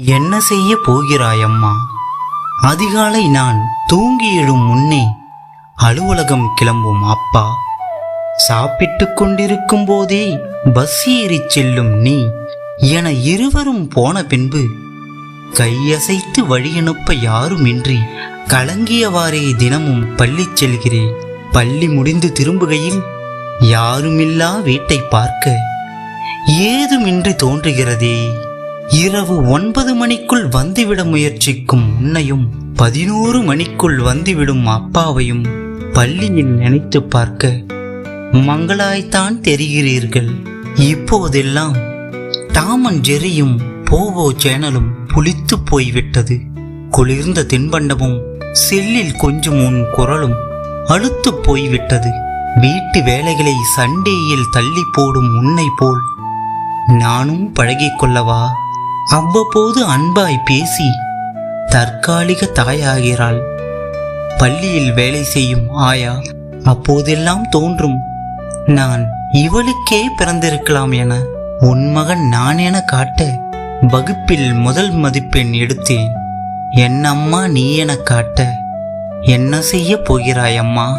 என்ன செய்ய போகிறாய் அம்மா அதிகாலை நான் தூங்கி எழும் முன்னே அலுவலகம் கிளம்பும் அப்பா. சாப்பிட்டுக் கொண்டிருக்கும் போதே பஸ் ஏறிச் செல்லும் நீ என இருவரும் போன பின்பு கையசைத்து வழியனுப்ப யாருமின்றி கலங்கியவாறே தினமும் பள்ளி செல்கிறேன் பள்ளி முடிந்து திரும்புகையில் யாருமில்லா வீட்டை பார்க்க ஏதுமின்றி தோன்றுகிறதே. இரவு ஒன்பது மணிக்குள் வந்துவிட முயற்சிக்கும் உன்னையும் பதினோரு மணிக்குள் வந்துவிடும் அப்பாவையும் பள்ளியில் நினைத்து பார்க்க மங்களாய்த்தான் தெரிகிறீர்கள். இப்போதெல்லாம் டாமன் ஜெரியும் போவோ சேனலும் புளித்து போய்விட்டது. குளிர்ந்த தின்பண்டமும் செல்லில் கொஞ்சம் உன் குரலும் அழுத்து போய்விட்டது. வீட்டு வேலைகளை சண்டேயில் தள்ளி போடும் உன்னை போல் நானும் பழகிக்கொள்ளவா அவ்வப்போது அன்பாய் பேசி தற்காலிக தாயாகிறாள். பள்ளியில் வேலை செய்யும் ஆயா அப்போதெல்லாம் தோன்றும் நான் இவளுக்கே பிறந்திருக்கலாம் என உன் மகன் நான் என காட்ட வகுப்பில் முதல் மதிப்பெண் எடுத்தேன். என் அம்மா நீ என காட்ட என்ன செய்ய போகிறாய் அம்மா?